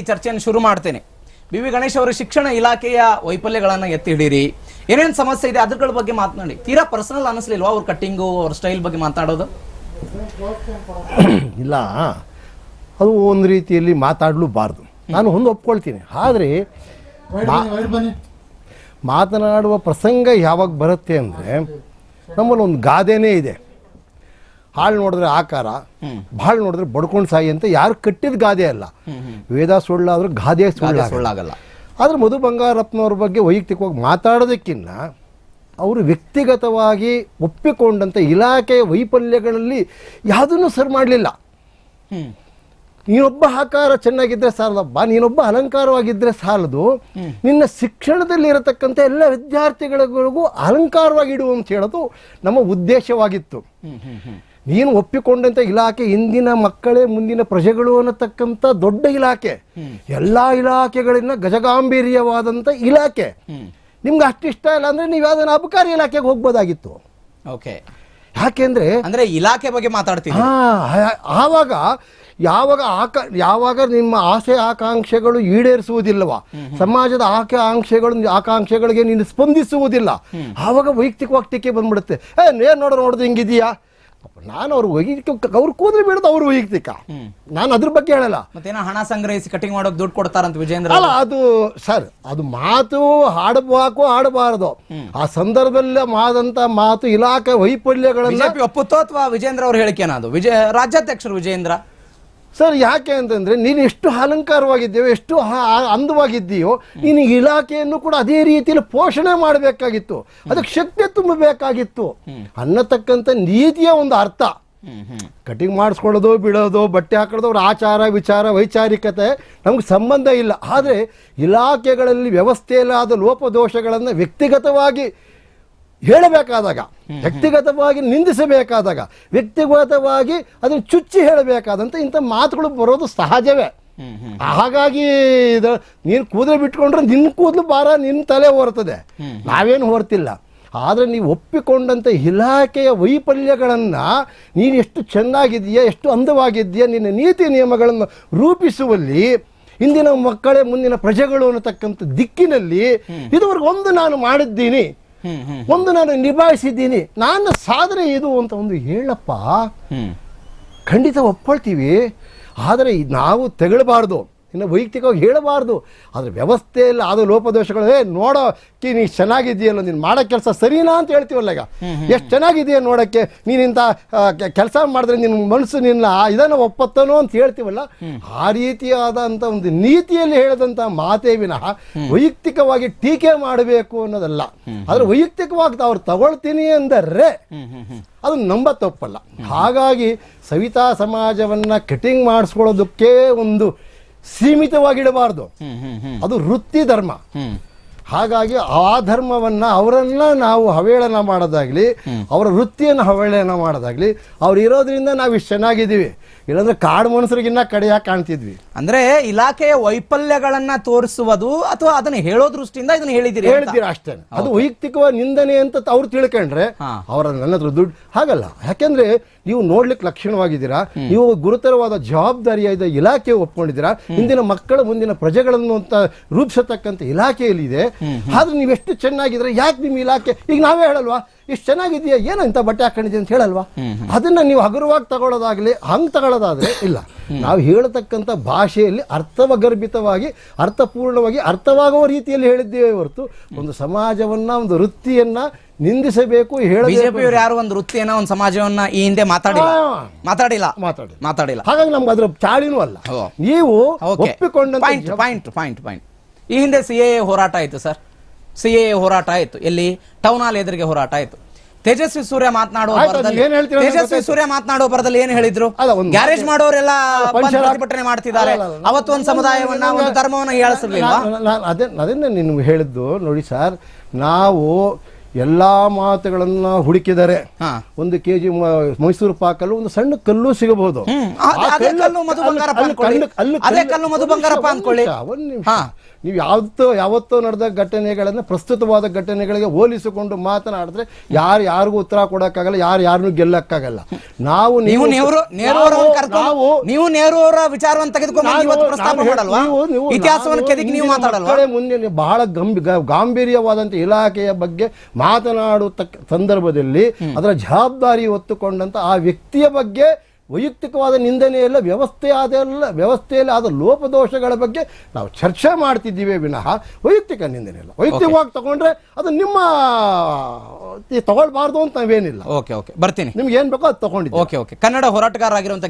ಈ ಚರ್ಚೆಯನ್ನು ಶುರು ಮಾಡ್ತೇನೆ. ಬಿ ವಿ ಗಣೇಶ್ ಅವರು ಶಿಕ್ಷಣ ಇಲಾಖೆಯ ವೈಫಲ್ಯಗಳನ್ನು ಎತ್ತಿ ಹಿಡೀರಿ. ಏನೇನು ಸಮಸ್ಯೆ ಇದೆ ಅದ್ರಗಳ ಬಗ್ಗೆ ಮಾತನಾಡಿ. ತೀರಾ ಪರ್ಸನಲ್ ಅನಿಸ್ಲಿಲ್ವಾ ಅವ್ರ ಕಟ್ಟಿಂಗು ಅವ್ರ ಸ್ಟೈಲ್ ಬಗ್ಗೆ ಮಾತಾಡೋದು ಇಲ್ಲ. ಅದು ಒಂದು ರೀತಿಯಲ್ಲಿ ಮಾತಾಡಲೂಬಾರ್ದು. ನಾನು ಒಂದು ಒಪ್ಕೊಳ್ತೀನಿ. ಆದರೆ ಮಾತನಾಡುವ ಪ್ರಸಂಗ ಯಾವಾಗ ಬರುತ್ತೆ ಅಂದರೆ ನಮ್ಮಲ್ಲಿ ಒಂದು ಗಾದೆನೇ ಇದೆ. ಹಾಳು ನೋಡಿದ್ರೆ ಆಕಾರ ಭಾಳ ನೋಡಿದ್ರೆ ಬಡ್ಕೊಂಡು ಸಾಯಿ ಅಂತ ಯಾರು ಕಟ್ಟಿದ ಗಾದೆ ಅಲ್ಲ. ವೇದ ಸುಳ್ಳಾದ್ರೂ ಗಾದೆ ಗಾದೆ ಸುಳ್ಳು ಸುಳ್ಳಾಗಲ್ಲ ಆದ್ರೆ ಮಧು ಬಂಗಾರಪ್ಪನವ್ರ ಬಗ್ಗೆ ವೈಯಕ್ತಿಕವಾಗಿ ಮಾತಾಡೋದಕ್ಕಿಂತ ಅವರು ವ್ಯಕ್ತಿಗತವಾಗಿ ಒಪ್ಪಿಕೊಂಡಂಥ ಇಲಾಖೆಯ ವೈಫಲ್ಯಗಳಲ್ಲಿ ಯಾವುದನ್ನು ಸರಿ ಮಾಡಲಿಲ್ಲ. ನೀನೊಬ್ಬ ಆಕಾರ ಚೆನ್ನಾಗಿದ್ದರೆ ಸಾಲದಪ್ಪ ನೀನೊಬ್ಬ ಅಲಂಕಾರವಾಗಿದ್ದರೆ ಸಾಲದು. ನಿನ್ನ ಶಿಕ್ಷಣದಲ್ಲಿ ಇರತಕ್ಕಂಥ ಎಲ್ಲ ವಿದ್ಯಾರ್ಥಿಗಳಿಗೂ ಅಲಂಕಾರವಾಗಿ ಇಡು ಅಂತ ಹೇಳೋದು ನಮ್ಮ ಉದ್ದೇಶವಾಗಿತ್ತು. ನೀನು ಒಪ್ಪಿಕೊಂಡಂಥ ಇಲಾಖೆ ಇಂದಿನ ಮಕ್ಕಳೇ ಮುಂದಿನ ಪ್ರಜೆಗಳು ಅನ್ನತಕ್ಕಂಥ ದೊಡ್ಡ ಇಲಾಖೆ. ಎಲ್ಲ ಇಲಾಖೆಗಳಿಂದ ಗಜಗಾಂಭೀರ್ಯವಾದಂಥ ಇಲಾಖೆ. ನಿಮ್ಗೆ ಅಷ್ಟಿಷ್ಟ ಇಲ್ಲ ಅಂದರೆ ನೀವು ಯಾವ್ದಾನ ಅಬಕಾರಿ ಇಲಾಖೆಗೆ ಹೋಗ್ಬೋದಾಗಿತ್ತು. ಓಕೆ. ಯಾಕೆಂದ್ರೆ ಅಂದ್ರೆ ಇಲಾಖೆ ಬಗ್ಗೆ ಹಾ ಆ- ಆವಾಗ ಯಾವಾಗ ಆಕ ಯಾವಾಗ ನಿಮ್ಮ ಆಸೆ ಆಕಾಂಕ್ಷೆಗಳು ಈಡೇರಿಸುವುದಿಲ್ಲವ ಸಮಾಜದ ಆಕೆ ಆಂಕ್ಷೆಗಳು ಆಕಾಂಕ್ಷೆಗಳಿಗೆ ನೀನು ಸ್ಪಂದಿಸುವುದಿಲ್ಲ. ಆವಾಗ ವೈಯಕ್ತಿಕವಾಗಿ ಟೀಕೆ ಬಂದ್ಬಿಡುತ್ತೆ. ಏ ನೇರ್ ನೋಡೋ ನೋಡೋದು ಹಿಂಗಿದೆಯಾ? ನಾನು ಅವ್ರ ವೈಯಕ್ತಿಕ ಅವ್ರು ಕೂದಲು ಬಿಡೋದು ಅವ್ರ ವೈಯಕ್ತಿಕ ನಾನು ಅದ್ರ ಬಗ್ಗೆ ಹೇಳಲ್ಲ. ಮತ್ತೇನೋ ಹಣ ಸಂಗ್ರಹಿಸಿ ಕಟಿಂಗ್ ಮಾಡೋಕೆ ದುಡ್ಡು ಕೊಡ್ತಾರಂತ ವಿಜೇಂದ್ರ ಅಲ್ಲ ಅದು ಸರ್ ಅದು ಮಾತು ಹಾಡಬಾಕು ಹಾಡಬಾರದು. ಆ ಸಂದರ್ಭದಲ್ಲಿ ಮಾದಂತ ಮಾತು ಇಲಾಖೆ ವೈಫಲ್ಯಗಳನ್ನ ಒಪ್ಪುತ್ತೋ ಅಥವಾ ವಿಜೇಂದ್ರ ಅವ್ರ ಹೇಳಿಕೆ ಅದು? ವಿಜಯ ರಾಜ್ಯಾಧ್ಯಕ್ಷರು ವಿಜೇಂದ್ರ. ಸರ್, ಯಾಕೆ ಅಂತಂದ್ರೆ ನೀನು ಎಷ್ಟು ಅಲಂಕಾರವಾಗಿದ್ದೀಯೋ, ಎಷ್ಟು ಅಂದವಾಗಿದ್ದೀಯೋ, ನೀನು ಇಲಾಖೆಯನ್ನು ಕೂಡ ಅದೇ ರೀತಿಯಲ್ಲಿ ಪೋಷಣೆ ಮಾಡಬೇಕಾಗಿತ್ತು. ಅದಕ್ಕೆ ಶಕ್ತಿ ತುಂಬಬೇಕಾಗಿತ್ತು. ಅನ್ನತಕ್ಕಂಥ ನೀತಿಯ ಒಂದು ಅರ್ಥ. ಕಟಿಂಗ್ ಮಾಡಿಸ್ಕೊಳ್ಳೋದು, ಬಿಡೋದು, ಬಟ್ಟೆ ಹಾಕೊಳ್ಳೋದು, ಅವ್ರ ಆಚಾರ, ವಿಚಾರ, ವೈಚಾರಿಕತೆ ನಮ್ಗೆ ಸಂಬಂಧ ಇಲ್ಲ. ಆದರೆ ಇಲಾಖೆಗಳಲ್ಲಿ ವ್ಯವಸ್ಥೆಯಲ್ಲಾದ ಲೋಪದೋಷಗಳನ್ನು ವ್ಯಕ್ತಿಗತವಾಗಿ ಹೇಳಬೇಕಾದಾಗ ವ್ಯಕ್ತಿಗತವಾಗಿ ನಿಂದಿಸಬೇಕಾದಾಗ ವ್ಯಕ್ತಿಗತವಾಗಿ ಅದನ್ನು ಚುಚ್ಚಿ ಹೇಳಬೇಕಾದಂಥ ಇಂಥ ಮಾತುಗಳು ಬರೋದು ಸಹಜವೇ. ಹಾಗಾಗಿ ಇದು ನೀನು ಕೂದಲು ಬಿಟ್ಕೊಂಡ್ರೆ ನಿನ್ನ ಕೂದಲು ಭಾರ ನಿನ್ನ ತಲೆ ಹೊರ್ತದೆ. ನಾವೇನು ಹೊರ್ತಿಲ್ಲ. ಆದರೆ ನೀವು ಒಪ್ಪಿಕೊಂಡಂಥ ಇಲಾಖೆಯ ವೈಫಲ್ಯಗಳನ್ನು ನೀನು ಎಷ್ಟು ಚೆನ್ನಾಗಿದೆಯಾ ಎಷ್ಟು ಅಂದವಾಗಿದೆಯಾ ನಿನ್ನ ನೀತಿ ನಿಯಮಗಳನ್ನು ರೂಪಿಸುವಲ್ಲಿ ಇಂದಿನ ಮಕ್ಕಳೇ ಮುಂದಿನ ಪ್ರಜೆಗಳು ಅನ್ನತಕ್ಕಂಥ ದಿಕ್ಕಿನಲ್ಲಿ ಇದುವರೆಗೂ ಒಂದು ನಾನು ಮಾಡಿದ್ದೀನಿ. ಒಂದು ನಾನು ನಿಭಾಯಿಸಿದ್ದೀನಿ. ನನ್ನ ಸಾಧನೆ ಇದು ಅಂತ ಒಂದು ಹೇಳಪ್ಪ. ಖಂಡಿತ ಒಪ್ಕೊಳ್ತೀವಿ. ಆದರೆ ಇದ್ ನಾವು ತೆಗಳಬಾರ್ದು. ಇನ್ನು ವೈಯಕ್ತಿಕವಾಗಿ ಹೇಳಬಾರ್ದು. ಆದರೆ ವ್ಯವಸ್ಥೆಯಲ್ಲಿ ಆದ ಲೋಪದೋಷಗಳು ಏ ಕಿ ನೀ ಚೆನ್ನಾಗಿದೆಯಲ್ಲ ನೀನು ಮಾಡೋ ಕೆಲಸ ಸರಿನಾ ಅಂತ ಹೇಳ್ತೀವಲ್ಲ ಈಗ. ಎಷ್ಟು ಚೆನ್ನಾಗಿದೆಯಾ ನೋಡೋಕ್ಕೆ ನೀನಿಂತ ಕೆಲಸ ಮಾಡಿದ್ರೆ ನಿನ್ನ ಮನಸ್ಸು ನಿನ್ನ ಆ ಇದನ್ನು ಒಪ್ಪತ್ತನೋ ಅಂತ ಹೇಳ್ತೀವಲ್ಲ. ಆ ರೀತಿಯಾದಂಥ ಒಂದು ನೀತಿಯಲ್ಲಿ ಹೇಳಿದಂಥ ಮಾತೇ ವಿನಃ ವೈಯಕ್ತಿಕವಾಗಿ ಟೀಕೆ ಮಾಡಬೇಕು ಅನ್ನೋದಲ್ಲ. ಆದರೆ ವೈಯಕ್ತಿಕವಾಗಿ ಅವ್ರು ತಗೊಳ್ತೀನಿ ಅಂದರೆ ಅದು ನಂಬ ತಪ್ಪಲ್ಲ. ಹಾಗಾಗಿ ಸವಿತಾ ಸಮಾಜವನ್ನು ಕಟಿಂಗ್ ಮಾಡಿಸ್ಕೊಳ್ಳೋದಕ್ಕೆ ಒಂದು ಸೀಮಿತವಾಗಿಡಬಾರ್ದು. ಅದು ವೃತ್ತಿ ಧರ್ಮ. ಹಾಗಾಗಿ ಆ ಧರ್ಮವನ್ನ ಅವರನ್ನ ನಾವು ಹವೇಳನ ಮಾಡೋದಾಗ್ಲಿ ಅವರ ವೃತ್ತಿಯನ್ನು ಹವೇಳನ ಮಾಡೋದಾಗ್ಲಿ ಅವ್ರು ಇರೋದ್ರಿಂದ ನಾವು ಇಷ್ಟು ಚೆನ್ನಾಗಿದ್ದೀವಿ. ಇಲ್ಲಾಂದ್ರೆ ಕಾಡು ಮನುಷ್ಯರಿಗಿನ್ನ ಕಡೆಯಾಗಿ ಕಾಣ್ತಿದ್ವಿ. ಅಂದ್ರೆ ಇಲಾಖೆಯ ವೈಫಲ್ಯಗಳನ್ನ ತೋರಿಸುವುದು ಅಥವಾ ಅದನ್ನ ಹೇಳೋ ದೃಷ್ಟಿಯಿಂದ ಇದನ್ನ ಹೇಳಿದಿರಿ. ಹೇಳ್ತೀರಾ ಅಷ್ಟೇ. ಅದು ವೈಯಕ್ತಿಕವಾದ ನಿಂದನೆ ಅಂತ ಅವ್ರು ತಿಳ್ಕೊಂಡ್ರೆ. ಅವರ ನನ್ನ ಹತ್ರ ದುಡ್ಡು ಹಾಗಲ್ಲ. ಯಾಕೆಂದ್ರೆ ನೀವು ನೋಡ್ಲಿಕ್ಕೆ ಲಕ್ಷಣವಾಗಿದ್ದೀರಾ? ನೀವು ಗುರುತರವಾದ ಜವಾಬ್ದಾರಿಯಾದ ಇಲಾಖೆ ಒಪ್ಕೊಂಡಿದ್ದೀರಾ? ಇಂದಿನ ಮಕ್ಕಳ ಮುಂದಿನ ಪ್ರಜೆಗಳನ್ನು ಅಂತ ರೂಪಿಸತಕ್ಕಂಥ ಇಲಾಖೆಯಲ್ಲಿದೆ. ಆದ್ರೆ ನೀವೆಷ್ಟು ಚೆನ್ನಾಗಿದ್ರೆ ಯಾಕೆ ನಿಮ್ಮ ಇಲಾಖೆ, ಈಗ ನಾವೇ ಹೇಳಲ್ವಾ? ಇಷ್ಟು ಚೆನ್ನಾಗಿದೆಯಾ ಏನೋ ಇಂಥ ಬಟ್ಟೆ ಹಾಕೊಂಡಿದ್ದೀಯ ಅಂತ ಹೇಳಲ್ವಾ? ಅದನ್ನ ನೀವು ಹಗುರವಾಗಿ ತಗೊಳ್ಳೋದಾಗ್ಲಿ, ಹಂಗ್ ತಗೊಳ್ಳೋದಾದ್ರೆ ಇಲ್ಲ. ನಾವು ಹೇಳತಕ್ಕಂಥ ಭಾಷೆಯಲ್ಲಿ ಅರ್ಥವಗರ್ಭಿತವಾಗಿ, ಅರ್ಥಪೂರ್ಣವಾಗಿ ಅರ್ಥವಾಗುವ ರೀತಿಯಲ್ಲಿ ಹೇಳಿದ್ದೇವೆ ಹೊರತು, ಒಂದು ಸಮಾಜವನ್ನ, ಒಂದು ವೃತ್ತಿಯನ್ನ ನಿಂದಿಸಬೇಕು ಬಿಜೆಪಿಯವರು ಯಾರು ಒಂದು ವೃತ್ತಿಯನ್ನ ಒಂದು ಸಮಾಜವನ್ನ ಈ ಹಿಂದೆ ಮಾತಾಡಿಲ್ಲ. ಮಾತಾಡಿಲ್ಲ? ಮಾತಾಡಿ ಮಾತಾಡಿಲ್ಲ. ಹಾಗಾಗಿ ನಮ್ಗೆ ಅದ್ರ ಚಾಳಿನೂ ಅಲ್ಲ. ನೀವು ಒಪ್ಪಿಕೊಂಡ ಪಾಯಿಂಟ್ ಪಾಯಿಂಟ್ ಪಾಯಿಂಟ್ ಪಾಯಿಂಟ್. ಈ ಹಿಂದೆ ಸಿ ಎ ಹೋರಾಟ ಆಯ್ತು ಸರ್. ಸಿ ಎ ಹೋರಾಟ ಆಯ್ತು. ಎಲ್ಲಿ? ಟೌನ್ ಹಾಲ್ ಎದುರಿಗೆ ಹೋರಾಟ ಆಯ್ತು. ತೇಜಸ್ವಿ ಸೂರ್ಯ ಮಾತನಾಡುವ ತೇಜಸ್ವಿ ಸೂರ್ಯ ಮಾತನಾಡುವ ಬರದಲ್ಲಿ ಏನ್ ಹೇಳಿದ್ರು? ಗ್ಯಾರೇಜ್ ಮಾಡೋರೆಲ್ಲ ಪ್ರತಿಭಟನೆ ಮಾಡ್ತಿದ್ದಾರೆ. ಅವತ್ತು ಒಂದು ಸಮುದಾಯವನ್ನ ಒಂದು ಧರ್ಮವನ್ನ ಹೇಳಿಸಲಿಲ್ಲ ಅದೇ ಅದನ್ನೇ ನಿಮ್ಗೆ ಹೇಳಿದ್ದು ನೋಡಿ ಸರ್ ನಾವು ಎಲ್ಲಾ ಮಾತುಗಳನ್ನ ಹುಡುಕಿದರೆ ಒಂದು ಒಂದು ಕೆಜಿ ಮೈಸೂರು ಪಾಕಲ್ಲೂ ಒಂದು ಸಣ್ಣ ಕಲ್ಲು ಸಿಗಬಹುದು. ನೀವು ಯಾವತ್ತೋ ಯಾವತ್ತೋ ನಡೆದ ಘಟನೆಗಳನ್ನ ಪ್ರಸ್ತುತವಾದ ಘಟನೆಗಳಿಗೆ ಹೋಲಿಸಿಕೊಂಡು ಮಾತನಾಡಿದ್ರೆ ಯಾರು ಯಾರಿಗೂ ಉತ್ತರ ಕೊಡಕ್ಕಾಗಲ್ಲ ಯಾರು ಯಾರನ್ನು ಗೆಲ್ಲಕ್ಕಾಗಲ್ಲ. ನಾವು ನೀವು ನಾವು ವಿಚಾರವನ್ನು ತೆಗೆದುಕೊಂಡು ಇತಿಹಾಸವನ್ನು ಮುಂದೆ ಬಹಳ ಗಂಭೀರ ಗಾಂಭೀರ್ಯವಾದಂತಹ ಇಲಾಖೆಯ ಬಗ್ಗೆ ಮಾತನಾಡುತ್ತ ಸಂದರ್ಭದಲ್ಲಿ ಅದರ ಜವಾಬ್ದಾರಿ ಹೊತ್ತುಕೊಂಡಂತ ಆ ವ್ಯಕ್ತಿಯ ಬಗ್ಗೆ ವೈಯಕ್ತಿಕವಾದ ನಿಂದನೆ ಎಲ್ಲ ವ್ಯವಸ್ಥೆ ಆದೆಲ್ಲ ವ್ಯವಸ್ಥೆಯಲ್ಲಿ ಆದ ಲೋಪದೋಷಗಳ ಬಗ್ಗೆ ನಾವು ಚರ್ಚೆ ಮಾಡ್ತಿದ್ದೀವಿ ವಿನಃ ವೈಯಕ್ತಿಕ ನಿಂದನೆ ಇಲ್ಲ. ವೈಯಕ್ತಿಕವಾಗಿ ತಗೊಂಡ್ರೆ ಅದು ನಿಮ್ಮ ತಗೊಳ್ಬಾರ್ದು ಅಂತ ನಾವೇನಿಲ್ಲ. ಓಕೆ ಓಕೆ ಬರ್ತೀನಿ. ನಿಮ್ಗೆ ಏನ್ ಬೇಕೋ ಅದು ತಗೊಂಡಿದ್ದೀವಿ. Okay okay Kannada ಹೋರಾಟಗಾರರಾಗಿರುವಂತ